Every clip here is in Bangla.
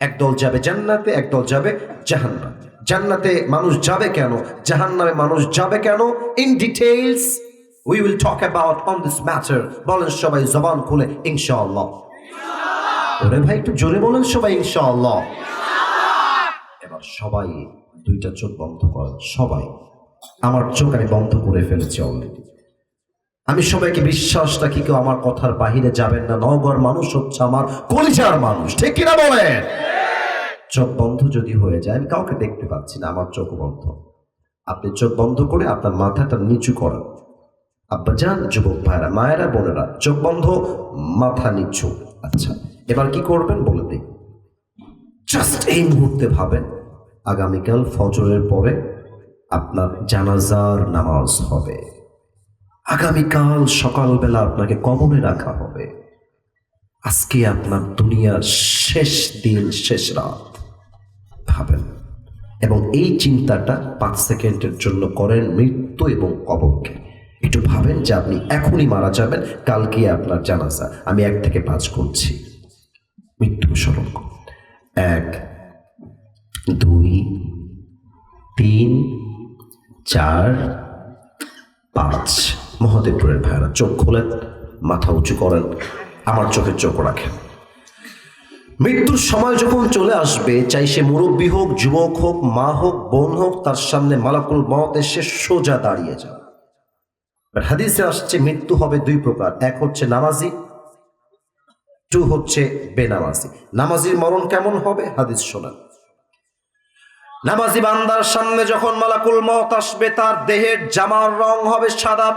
একদল যাবে জান্নাতে, একদল যাবে জাহান্নাম। জান্নাতে মানুষ যাবে কেন? জাহান্নামে মানুষ যাবে কেন? In details we will talk about on this matter বলেন সবাই জবান খুলে, ইনশাআল্লাহ। ওরে ভাই, একটু জোরে বলেন সবাই, ইনশাআল্লাহ। এবার সবাই দুইটা চোখ বন্ধ করেন, সবাই। আমার চোখ আমি বন্ধ করে ফেলেছি অলরেডি আমি সবাইকে বিশ্বাস রাখি কেউ আমার কথার বাহিরে যাবেন না। নগর মানুষ হচ্ছে আমার কলিজার মানুষ। ঠিক কিনা বলেন? চোখ বন্ধ যদি হয়ে যায়, আমি কাউকে দেখতে পাচ্ছি না, আমার চোখ বন্ধ। আপনি চোখ বন্ধ করে আপনার মাথাটা নিচু করেন। আব্বা যান, যুবক ভাইরা, মায়েরা, বোনেরা, চোখ বন্ধ, মাথা নিচু। আচ্ছা এবার কি করবেন বলে দিই। জাস্ট এই মুহূর্তে ভাবেন, আগামীকাল ফজরের পরে আপনার জানাজার নামাজ হবে। আগামীকাল সকালবেলা আপনাকে কবরে রাখা হবে। আজকে আপনার দুনিয়ার শেষ দিন, শেষ রাত। ভাবেন। এবং এই চিন্তাটা পাঁচ সেকেন্ডের জন্য করেন মৃত্যু এবং কবরকে। একটু ভাবেন যে আপনি এখনই মারা যাবেন কালকে আপনার জানাজা। আমি এক থেকে পাঁচ করছি। মৃত্যু স্মরণ এক, দুই, তিন, চার মহাদেবপুরের ভাইরা চোখ খোলেন মাথা উঁচু করেন, আমার চোখের চোখ রাখেন। মৃত্যুর সময় যখন চলে আসবে, চাই সে মুরব্বী হোক, যুবক হোক, মা হোক, বোন হোক, তার সামনে মালাকুল মত এসে সোজা দাঁড়িয়ে যাবে হাদিসে আসছে, মৃত্যু হবে দুই প্রকার। এক হচ্ছে নামাজি, টু হচ্ছে বেনামাজি। নামাজির মরণ কেমন হবে? হাদিস শোনান। নামাজি বান্দার সামনে যখন মালাকুল মত আসবে, তার দেহের জামার রং হবে সাদা।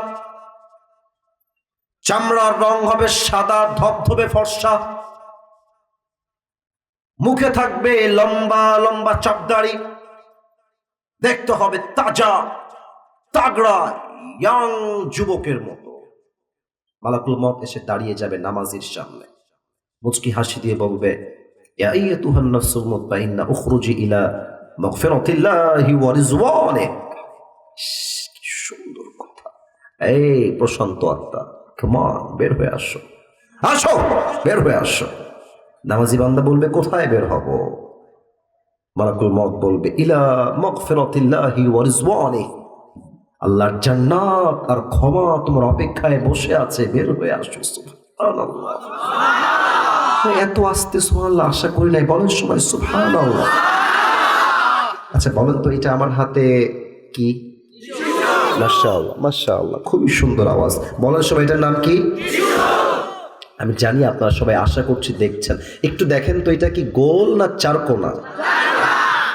চামড়ার রং হবে সাদা, ধবধবে ফর্সা। মুখে থাকবে লম্বা লম্বা চাপদাড়ি। দেখতে হবে তাজা, তাগড়া, ইয়াং যুবকের মতো। মালাকুল মত এসে দাঁড়িয়ে যাবে নামাজির সামনে। মুচকি হাসি দিয়ে বলবে সুন্দর কথা। এই প্রশান্ত আত্মা। কমান বের হয়ে আসো। আসো, বের হয়ে আসো। নামাজি বান্দা বলবে, কোথায় বের হব? মালাকুল মত বলবে, ইলা মাগফিরাতিল্লাহি ওয়া রিজওয়ানিহি। আল্লাহর জান্নাত আর ক্ষমা তোমার অপেক্ষায় বসে আছে, বের হয়ে আসো এত আস্তে, সুবহানাল্লাহ, আশা করি নাই। বলেন সবাই, সুবহানাল্লাহ। আচ্ছা বলেন তো, এটা আমার হাতে কি? মাশাআল্লাহ মাশাআল্লাহ, খুবই সুন্দর আওয়াজ। বলেন সবাই এটার নাম কি? আমি জানি আপনারা সবাই আশা করছি দেখছেন। একটু দেখেন তো এটা কি গোল না চারকোনা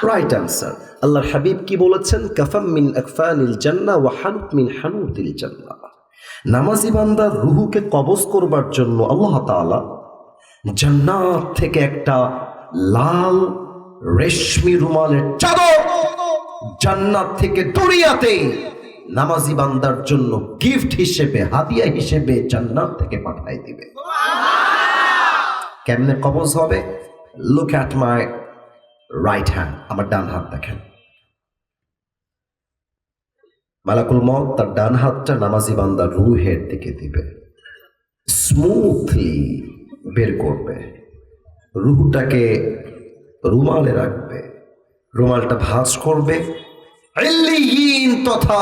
রাইট আনসার আল্লাহর হাবিব কি বলেছেন? কাফাম মিন আকফানিল জান্নাহ ওয়া হানুত মিন হানুতিল জান্নাহ নামাজি বান্দার রুহুকে কবজ করবার জন্য আল্লাহ তাআলা জান্নাত থেকে একটা লাল রেশমি রুমালের চাদর জান্নাত থেকে দুনিয়াতে নামাজি বান্দার জন্য গিফট হিসেবে, হাদিয়া হিসেবে জান্নাত থেকে পাঠাই দিবে। কেমনে কবজ হবে? Look at my right hand আমার ডান হাত দেখেন। মালাকুল মত তার ডান হাতটা নামাজি বান্দার রুহের দিকে দিবে। স্মুথলি বের করবে। রুহটাকে রুমালে রাখবে। রুমালটা ভাঁজ করবে। তথা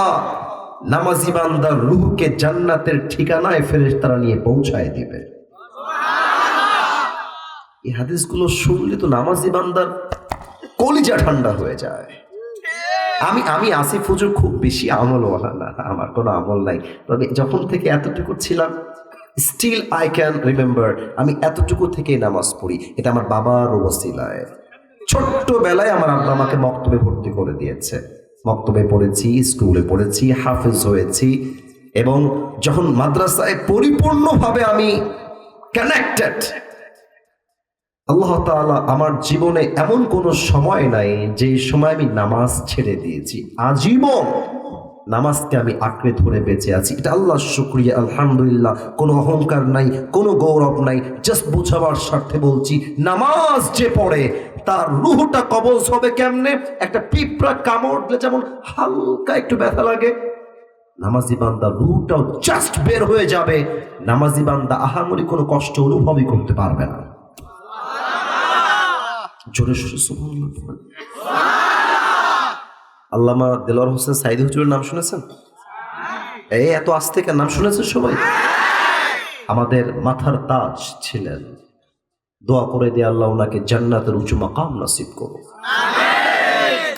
নামাজি বান্দার রুহকে জান্নাতের ঠিকানায় ফেরেশতারা নিয়ে পৌঁছায় দিবে। এই হাদিসগুলো শুনলে তো নামাজি বান্দার কলিজা ঠান্ডা হয়ে যায়। আমি আমি আসিফ হুজুর খুব বেশি আমলওয়ালা না, আমার কোনো আমল নাই। তবে যখন থেকে এতটুকু ছিলাম স্টিল আই ক্যান রিমেম্বার আমি এতটুকু থেকে নামাজ পড়ি। এটা আমার বাবার ওসিলায় ছোট্টবেলায় আমার আব্বা আমাকে মক্তবে ভর্তি করে দিয়েছে। মক্তবে পড়েছি, স্কুলে পড়েছি, হাফেজ হয়েছি এবং যখন মাদ্রাসায় পরিপূর্ণভাবে আমি কানেক্টেড আল্লাহ তালা আমার জীবনে এমন কোনো সময় নাই যে সময় আমি নামাজ ছেড়ে দিয়েছি। আজীবন নামাজকে আমি আঁকড়ে ধরে বেঁচে আছি। এটা আল্লাহ শুক্রিয়া, আলহামদুলিল্লাহ। কোনো অহংকার নাই, কোনো গৌরব নাই। জাস্ট বোঝাবার স্বার্থে বলছি, নামাজ যে পড়ে, তার রুহটা কবজ হবে কেমনে? একটা পিঁপড়া কামড় দিলে যেমন হালকা একটু ব্যথা লাগে। নামাজি বান্দা রুহটাও জাস্ট বের হয়ে যাবে। নামাজি বান্দা আহামরি কোনো কষ্ট অনুভবই করতে পারবে না। জোরে সোরে সুবহানাল্লাহ। আল্লামা দেলোয়ার হোসেন সাইদি হুজুরের নাম শুনেছেন? এই এত আজ থেকে নাম শুনেছেন সবাই? আমাদের মাথার তাজ ছিলেন। দোয়া করে দিয়ে আল্লাহ ওনাকে জান্নাতের উঁচু মাকাম নসিব করো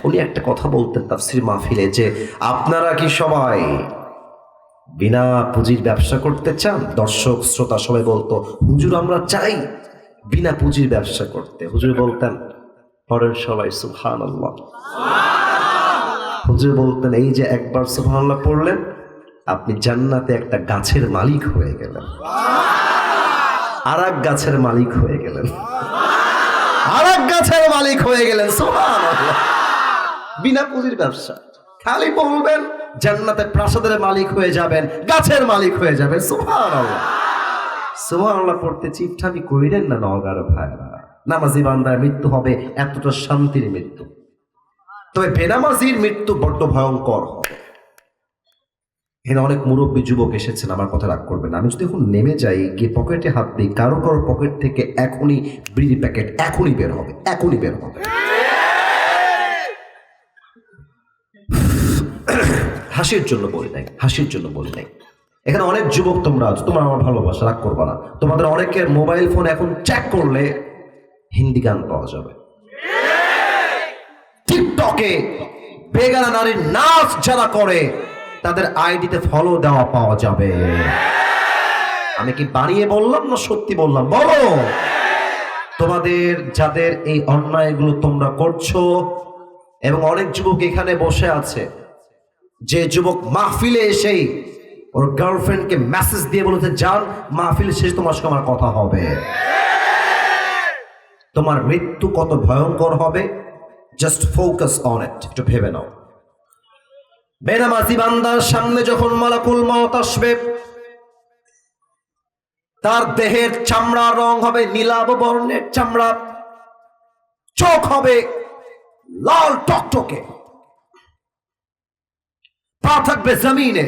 উনি একটা কথা বলতেন তাফসির মাহফিলে যে আপনারা কি সবাই বিনা পুঁজির ব্যবসা করতে চান? দর্শক শ্রোতা সবাই বলতো হুজুর আমরা চাই বিনা পুঁজির ব্যবসা করতে। হুজুর বলতেন পরের সবাই সুহান আল্লাহ হুজুর বলতেন, এই যে একবার সুহান আল্লাহ পড়লেন, আপনি জান্নাতে একটা গাছের মালিক হয়ে গেলেন। আর এক গাছের মালিক হয়ে গেলেন। আর এক গাছের মালিক হয়ে গেলেন বিনা পুঁজির ব্যবসা। খালি বলবেন, জান্নাতে প্রাসাদের মালিক হয়ে যাবেন, গাছের মালিক হয়ে যাবেন সুহান আল্লাহ পড়তে চিপঠামি কইলেন না নগার ভাইরা নামাজি বান্দার মৃত্যু হবে, এতটা শান্তির মৃত্যু। তবে বেনামাজির মৃত্যু বড্ড ভয়ঙ্কর এখানে অনেক মুরব্বী যুবক এসেছেন, আমার কথা রাগ করবেন আমি যদি এখন নেমে যাই, গিয়ে পকেটে হাত দিই, কারও কারও পকেট থেকে এখনই বিড়ি প্যাকেট এখনই বের হবে, এখনই বের হবে। হাসির জন্য বলি নাই, হাসির জন্য বলি নাই। এখানে অনেক যুবক তোমরা আছো, তোমরা আমার ভালোবাসা, রাগ করবা না। তোমাদের অনেকের মোবাইল ফোন এখন চেক করলে হিন্দি গান পাওয়া যাবে। টিকটকে বেগানা নারীর নাচ যারা করে, তাদের আইডিতে ফলো দেওয়া পাওয়া যাবে। আমি কি বানিয়ে বললাম না সত্যি বললাম? বলো। তোমাদের, যাদের এই অন্যায়গুলো তোমরা করছ, এবং অনেক যুবক এখানে বসে আছে, যে যুবক মাহফিলে এসেই ওর গার্লফ্রেন্ডকে মেসেজ দিয়ে বলেছে, যান, মাহফিল শেষ, তোমার সঙ্গে আমার কথা হবে। তোমার মৃত্যু কত ভয়ঙ্কর হবে? জাস্ট ফোকাস অন ইট একটু ভেবে নাও। বেনামাজি বান্দার সামনে যখন মালাকুল মত আসবে তার দেহের চামড়ার রং হবে নীলাভ বর্ণের চামড়া চোখ হবে লাল টকটকে। পা থাকবে জমিনে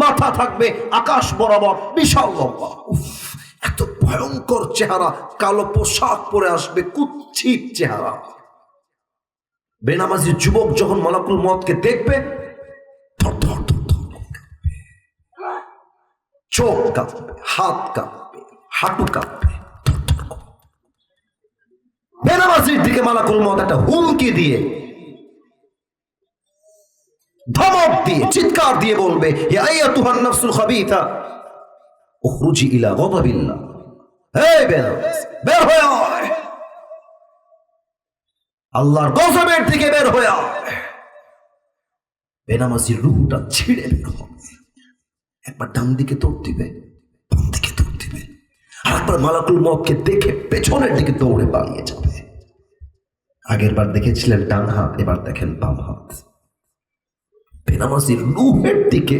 মাথা থাকবে আকাশ বরাবর বিশাল লম্বা উফ, এত ভয়ঙ্কর চেহারা, কালো পোশাক পরে আসবে, কুচ্ছিত চেহারা বেনামাজি যুবক যখন মালাকুল মতকে দেখবে। চোখ কাঁপবে, হাত কাঁপবে, হাঁটু কাঁপবে। বেনামাজির দিকে মালাকুল মত একটা হুমকি দিয়ে, ধমক দিয়ে, চিৎকার দিয়ে বলবে, ইয়া আইয়াতুহান নাফসুল খাবিথা উখরুজি ইলা গদাবিল্লাহ হে বেনামাজ বের হয়ে আল্লাহর গজবের দিকে বের হয়ে বেনামাজির রুহটা ছিঁড়ে বের হবে একবার ডান দিকে দৌড় দিবে, বাম দিকে দৌড় দিবে। আর মালাকুল মতকে দেখে পেছনের দিকে দৌড়ে পালিয়ে যাবে। আগের বার দেখেছিলেন ডান হাত, এবার দেখেন বাম হাত। বেনামাজির রুহের দিকে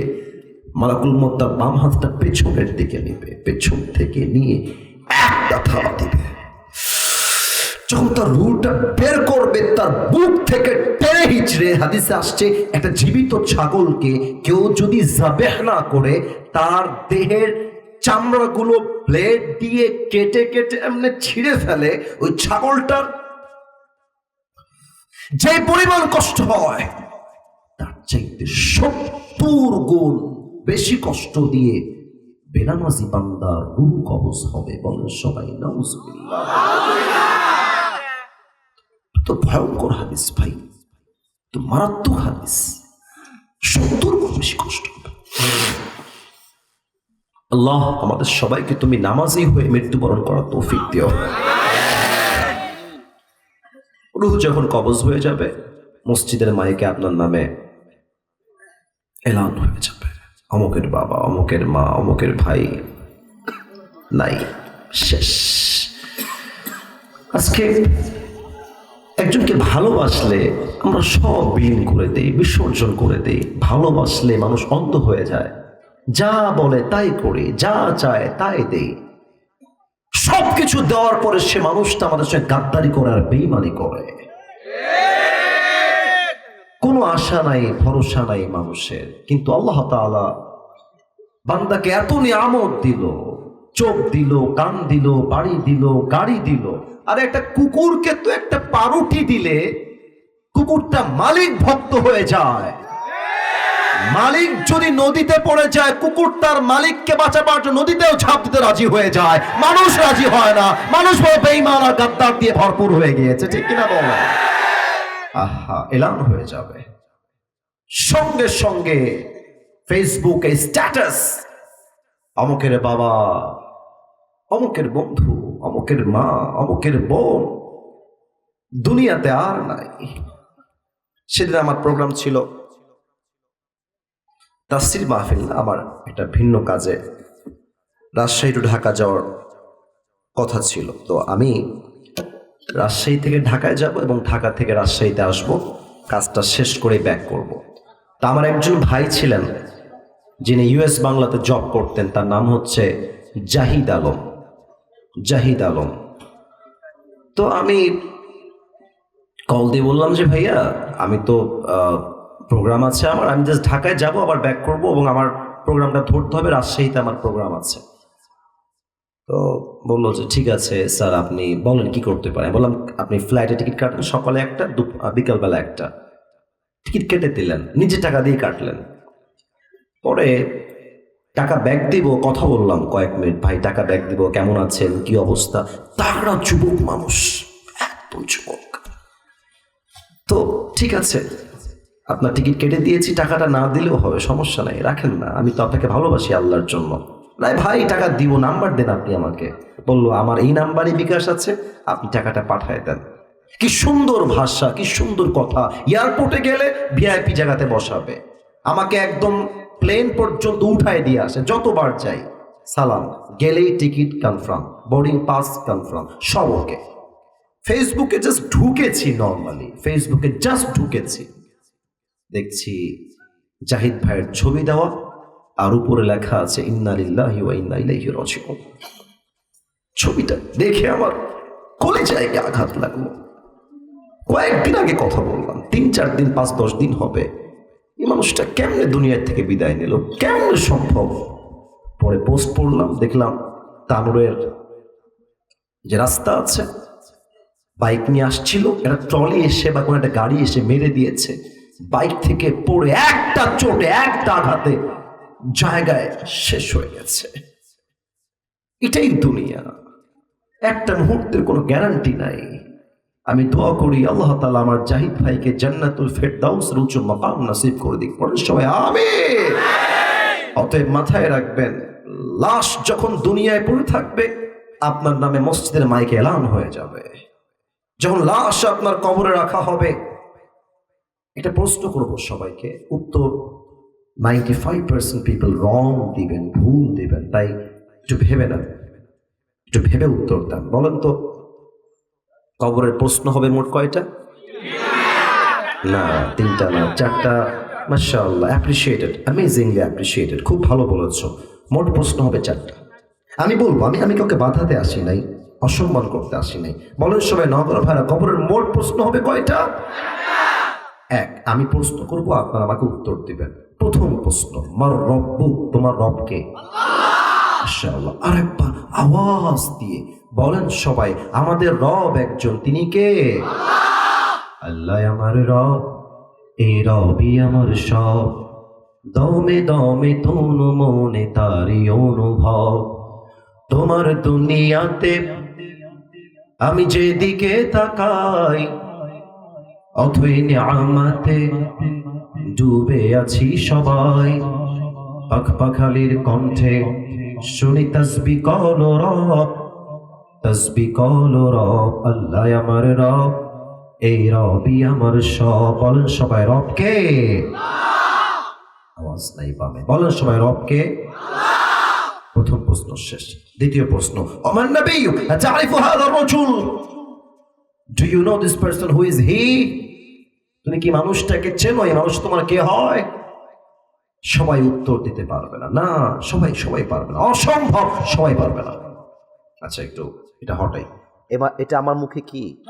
মালাকুল মত তার বাম হাতটা পেছনের দিকে নেবে, পেছন থেকে নিয়ে একটা থাবা দিবে। যখন তার রুহটা বের করবে, তার বুক থেকে টেনে হিচড়ে হাদিসে আসছে, একটা জীবিত ছাগলকে কেউ যদি জাবেহ না করে, তার দেহের চামড়াগুলো ব্লেড দিয়ে কেটে কেটে এমনি ছিঁড়ে ফেলে, ওই ছাগলটার যে পরিমাণ কষ্ট হয়, তার চাইতে সত্তর গুণ বেশি কষ্ট দিয়ে বেনামাজি বান্দার রুহ কবজ হবে বলেন সবাই তো ভয়ঙ্কর হাদিস ভাই, তো মারাত্মক হাদিস। সত্তর বেশি কষ্ট আল্লাহ আমাদের সবাইকে তুমি নামাজি হয়ে মৃত্যুবরণ করার তৌফিক দিও। রুহ যখন কবজ হয়ে যাবে, মসজিদের মাইকে আপনার নামে এলান হয়ে যাবে। অমুকের বাবা, অমুকের মা, অমুকের ভাই। নাই, শেষ। আজকে একজনকে ভালোবাসলে আমরা সব বিলীন করে দেই, বিসর্জন করে দেই। ভালোবাসলে মানুষ অন্ধ হয়ে যায়। যা বলে তাই করি, যা চায় তাই দেই। সবকিছু দেওয়ার পরে সে মানুষটা আমাদের সঙ্গে গাদ্দারি করে আর বেইমানি করে। কোনো আশা নাই, ভরসা নাই মানুষের। কিন্তু আল্লাহ তাআলা বান্দাকে এত নিয়ামত দিল, চোখ দিল, কান দিল, বাড়ি দিল, গাড়ি দিল। আর একটা কুকুরকে তো একটা পারুটি দিলে কুকুরটা মালিক ভক্ত হয়ে যায়। মালিক যদি নদীতে পড়ে যায়, কুকুর তার মালিককে বাঁচাবার জন্য নদীতেও ঝাঁপ দিতে রাজি হয়ে যায়। মানুষ রাজি হয় না। মানুষ বেইমান আর গাদ্দার দিয়ে ভরপুর হয়ে গিয়েছে। ঠিক কিনা বল আহা, এলান হয়ে যাবে। সঙ্গে সঙ্গে ফেসবুকে স্ট্যাটাস অমুকের বাবা, অমুকের বন্ধু, অমুকের মা, অমুকের বোন, দুনিয়াতে আর নাই। সেদিন আমার প্রোগ্রাম ছিল তাসির মাহফিল আমার একটা ভিন্ন কাজে। রাজশাহী টু ঢাকা যাওয়ার কথা ছিল। তো আমি রাজশাহী থেকে ঢাকায় যাব এবং ঢাকা থেকে রাজশাহীতে আসব। কাজটা শেষ করে ব্যাক করব। তা আমার একজন ভাই ছিলেন, যিনি ইউএস বাংলাতে জব করতেন। তার নাম হচ্ছে জাহিদ আলম। জাহিদ আলম। তো আমি কল দিয়ে বললাম যে, ভাইয়া, আমি তো প্রোগ্রাম আছে আমার। আমি জাস্ট ঢাকায় যাব, আবার ব্যাক করব এবং আমার প্রোগ্রামটা ধরতে হবে। রাজশাহীতে আমার প্রোগ্রাম আছে। তো বলল যে, ঠিক আছে, স্যার, আপনি বলেন কি করতে পারেন? বললাম, আপনি ফ্লাইটে টিকিট কাটলেন সকালে একটা বিকালবেলা একটা। টিকিট কেটে দিলেন, নিজে টাকা দিয়ে কাটলেন। পরে টাকা ব্যাগ দিব, কথা বললাম কয়েক মিনিট, ভাই, টাকা ব্যাগ দিব, কেমন আছেন? কি অবস্থা? তারা যুবক মানুষ একদম যুবক। তো ঠিক আছে, আপনার টিকিট কেটে দিয়েছি, টাকাটা না দিলেও হবে, সমস্যা নাই, রাখেন না, আমি তো আপনাকে ভালোবাসি আল্লাহর জন্য। নাই ভাই, টাকা দিব, নাম্বার দেন আপনি আমাকে। বলল, আমার এই নাম্বারই বিকাশ আছে, আপনি টাকাটা পাঠায় দেন। কি সুন্দর ভাষা, কি সুন্দর কথা। এয়ারপোর্টে গেলে ভিআইপি জায়গাতে বসাবে। আমাকে একদম প্লেন পর্যন্ত উঠায় দিয়ে আসে, যতবার যাই। সালাম, গেলেই ticket confirm, boarding pass confirm, সব ওকে। ফেসবুকে জাস্ট ঢুকেছি নর্মালি ফেসবুকে জাস্ট ঢুকেছি। দেখছি জাহিদ ভাইয়ের ছবি দেওয়া। আর উপরে লেখা আছে, ইন্না ছবিটা দেখে আমার কলেজায় আঘাত লাগল। কয়েকদিন আগে কথা বললাম, তিন চার দিন, পাঁচ দশ দিন হবে। এই মানুষটা কেমনে দুনিয়ার থেকে বিদায় নিল? কেমনে সম্ভব? পরে পোস্ট পড়লাম, দেখলাম তানুরের যে রাস্তা আছে, বাইক নিয়ে আসছিল, একটা ট্রলি এসে বা কোনো একটা গাড়ি এসে মেরে দিয়েছে। বাইক থেকে পড়ে একটা চোটে, একটা আঘাতে জায়গায় শেষ হয়ে গেছে। এটাই দুনিয়া। একটা মুহূর্তের কোনো গ্যারান্টি নাই। আমি দোয়া করি, আল্লাহ তাআলা আমার জাহিদ ভাইকে জান্নাতুল ফেরদাউসের উচ্চ মাকাম নসিব করে দিক। পড়েন সবাই, আমিন। অতএব মাথায় রাখবেন, লাশ যখন দুনিয়ায় পড়ে থাকবে, আপনার নামে মসজিদের মাইকে এলান হয়ে যাবে। যখন লাশ আপনার কবরে রাখা হবে, এটা প্রশ্ন করব সবাইকে। উত্তর ninety five percent people wrong দিবেন, ভুল দিবেন, তাই একটু ভেবে না একটু ভেবে উত্তর দেন। বলেন তো, কবরের প্রশ্ন হবে মোট কয়টা? না, তিনটা না, চারটা। মাশাআল্লাহ অ্যাপ্রিসিয়েটেড অ্যামেজিংলি অ্যাপ্রিসিয়েটেড খুব ভালো বলেছ। মোট প্রশ্ন হবে চারটা। আমি বলব, আমি আমি কাউকে বাধাতে আসি নাই, অসম্মান করতে আসি নাই। বলেন সবাই, নগর ভাইরা কবরের মোট প্রশ্ন হবে কয়টা? এক আমি প্রশ্ন করব আপনারা আমাকে উত্তর দিবেন। প্রথম প্রশ্ন মার রব্বু তোমার রবকে? মাশাআল্লাহ আরেকবার আওয়াজ দিয়ে বলেন সবাই আমাদের রব একজন তিনি কে? আল্লাহ! আমার রব এই রবই আমার সব। দমে দমে তনু মনে তারি অনুভব। তোমার দুনিয়াতে আমি যেদিকে তাকাই অথই নিয়ামাতে ডুবে আছি সবাই। পাখ পাখালির কণ্ঠে শুনি তসবি কল রব, তসবি কল রব, আল্লাহ আমার রব, এই রবই আমার সব। বলেন সবাই রবকে। আওয়াজ নাই পাবে বলেন সবাই রবকে। প্রথম প্রশ্ন শেষ, দ্বিতীয় প্রশ্ন ওমান নবিয়্যু তারিফু রাজুল? Do you know this person who is he তুমি কি মানুষটাকে চেনো? এই মানুষ তোমার কে হয়? সবাই উত্তর দিতে পারবে না। না সবাই সবাই পারবে না। অসম্ভব সবাই পারবে না। আচ্ছা একটু এটা হটাই। এবার এটা আমার মুখে কি?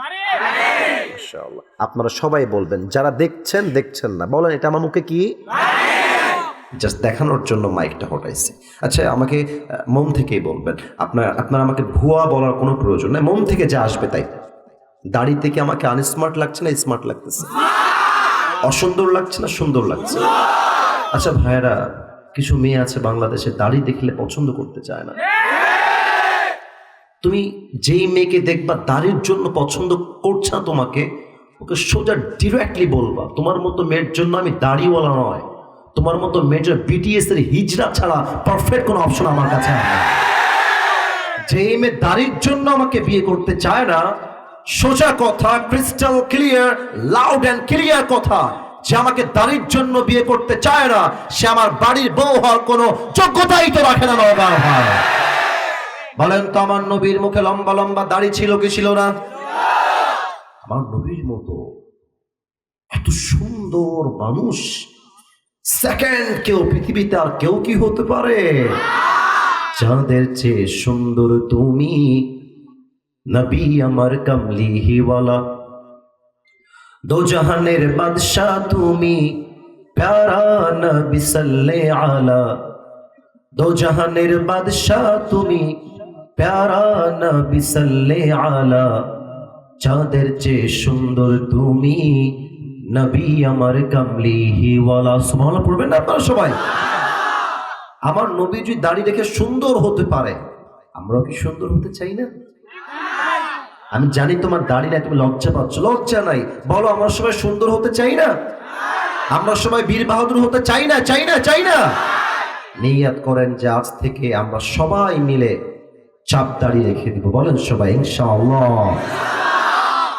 আপনারা সবাই বলবেন যারা দেখছেন দেখছেন না। বলেন এটা আমার মুখে কি? জাস্ট দেখানোর জন্য মাইকটা হটাইছি। আচ্ছা আমাকে মন থেকেই বলবেন। আপনার আপনার আমাকে ভুয়া বলার কোনো প্রয়োজন নেই। মন থেকে যা আসবে তাই। দাড়ি থেকে আমাকে আনস্মার্ট লাগছে না স্মার্ট লাগতেছে? অসুন্দর লাগছে না সুন্দর লাগছে? আচ্ছা ভাইয়েরা, কিছু মেয়ে আছে বাংলাদেশে, দাড়ি দেখলে পছন্দ করতে চায় না। তুমি যেই মেয়েকে দেখবা দাড়ির জন্য পছন্দ করছে না তোমাকে, ওকে সোজা ডিরেক্টলি বলবা, তোমার মতো মেয়ের জন্য আমি দাড়িওয়ালা নয়। তোমার মতো মেয়ের বিটিএস এর হিজড়া ছাড়া পারফেক্ট কোনো অপশন আমার কাছে যে মেয়ে দাড়ির জন্য আমাকে বিয়ে করতে চায় না সোজা কথা crystal clear loud and clear কথা। যে আমাকে দাড়ির জন্য বিয়ে করতে চায় না, সে আমার বাড়ির বউ হওয়ার কোনো যোগ্যতাই তো রাখে না নবার হয় বলেন তো, আমার নবীর মুখে লম্বা লম্বা দাড়ি ছিল কি ছিল না? আমার নবীর মতো এত সুন্দর মানুষ সেকেন্ড কেউ পৃথিবীতে আর কেউ কি হতে পারে? যাদের চেয়ে সুন্দর তুমি নবী আমার কমলি হিওয়ালা দো জাহানের বাদশাহ তুমি, প্যারা নবী সাল্লে আলা। দো জাহানের বাদশাহ তুমি, প্যারা নবী সাল্লে আলা। চাঁদের চেয়ে সুন্দর তুমি, নবী আমার কমলি হিওয়ালা সুবহানাল্লাহ পড়বেন না আপনারা সবাই? আমার নবী যদি দাড়ি রেখে সুন্দর হতে পারে, আমরাও কি সুন্দর হতে চাই না? আমি জানি তোমার দাড়ি নাই, তুমি লজ্জা পাচ্ছ। লজ্জা নাই। বলো, আমরা সবাই সুন্দর হতে চাই না? আমরা সবাই বীর বাহাদুর হতে চাই না? চাই না? চাই না? নিয়াত করেন যে আজ থেকে আমরা সবাই মিলে চাপ দাঁড়িয়ে রেখে দিব। বলেন সবাই, ইনশাআল্লাহ।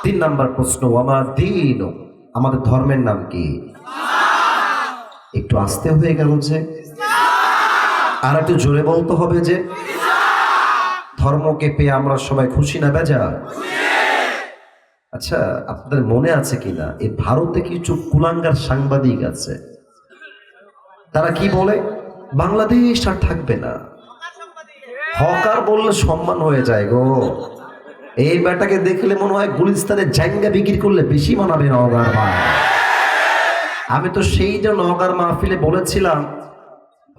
তিন নাম্বার প্রশ্ন আমার দিন? আমাদের ধর্মের নাম কি? একটু আস্তে হয়ে গেল যে। আর একটু জোরে বলতে হবে যে ধর্মকে পেয়ে আমরা সবাই খুশি না বেজা আচ্ছা আপনাদের মনে আছে কিনা? এই ভারতে কিছু কুলাঙ্গার সাংবাদিক আছে? তারা কি বলে? বাংলাদেশ আর থাকবে না। হকার বললে সম্মান হয়ে যায় গো। এই বেটাকে দেখলে মনে হয় গুলিস্তানে জাঙ্গা বিক্রি করলে বেশি মানাবে নওগাঁর ভাই আমি তো সেই যে নওগাঁর মাহফিলে বলেছিলাম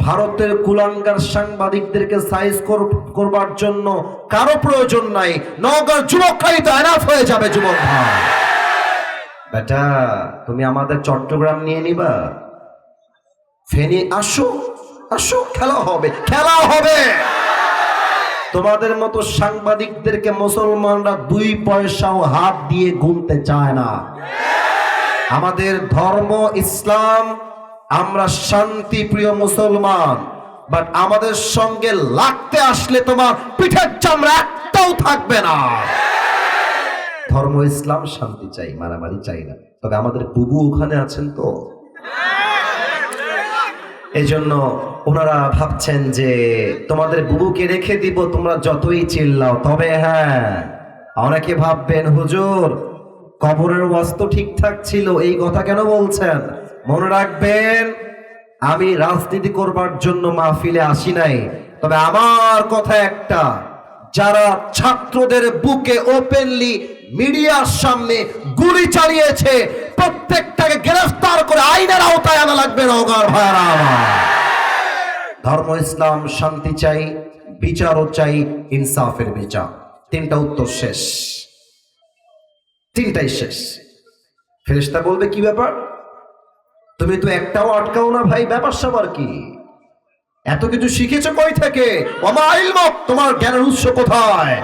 ভারতের কুলাঙ্গার সাংবাদিকদেরকে সাইজ করবার জন্য কারও প্রয়োজন নাই। নওগাঁর যুবকরাই তো এনাফ হয়ে যাবে যুবক বেটা, তুমি আমাদের চট্টগ্রাম নিয়ে নিবা। ফেনি আসো আসো, খেলা হবে খেলা হবে। তোমাদের মতো সাংবাদিকদেরকে মুসলমানরা দুই পয়সাও হাত দিয়ে গুনতে চায় না। আমাদের ধর্ম, ইসলাম আমরা শান্তি প্রিয় মুসলমান বাট আমাদের সঙ্গে লাগতে আসলে তোমার পিঠের চামড়া একটাও থাকবে না। ধর্ম ইসলাম শান্তি চাই, মারামারি চাই না। তবে আমাদের বুবু ওখানে আছেন তো? এই জন্য ওনারা ভাবছেন যে তোমাদের বুবুকে রেখে দিব, তোমরা যতই চিল্লাও। তবে হ্যাঁ অনেকে ভাববেন, হুজুর, কবরের ওয়াস্ত ঠিকঠাক ছিল, এই কথা কেন বলছেন? মনে রাখবেন, আমি রাজনীতি করবার জন্য মাহফিলে আসি নাই। তবে আমার কথা একটা, যারা ছাত্রদের বুকে ওপেনলি মিডিয়ার সামনে গুলি চালিয়েছে, প্রত্যেকটাকে গ্রেফতার করে আইনের আওতায় আনা লাগবে। ধর্ম, ইসলাম, শান্তি চাই, বিচারও চাই, ইনসাফের বিচার। তিনটা উত্তর শেষ। তিনটাই শেষ। ফেরেশতা বলবে কি ব্যাপার? তুমি তো একটাও আটকাও না ভাই, ব্যাপার সবার কি? এত কিছু শিখেছো কই থেকে? তোমার জ্ঞানের উৎস কোথায়?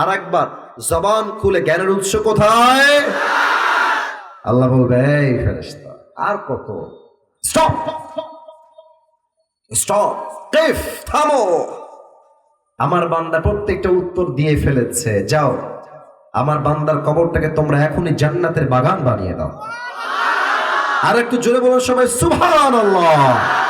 আর একবার জবান খুলে, জ্ঞানের উৎস কোথায়? আল্লাহ বলবে আর কত? স্টপ স্টপ থামো! আমার বান্দা প্রত্যেকটা উত্তর দিয়ে ফেলেছে, যাও। আমার বান্দার কবরটাকে তোমরা এখনই জান্নাতের বাগান বানিয়ে দাও। আর একটু জোরে বলার সময় সুবহানাল্লাহ।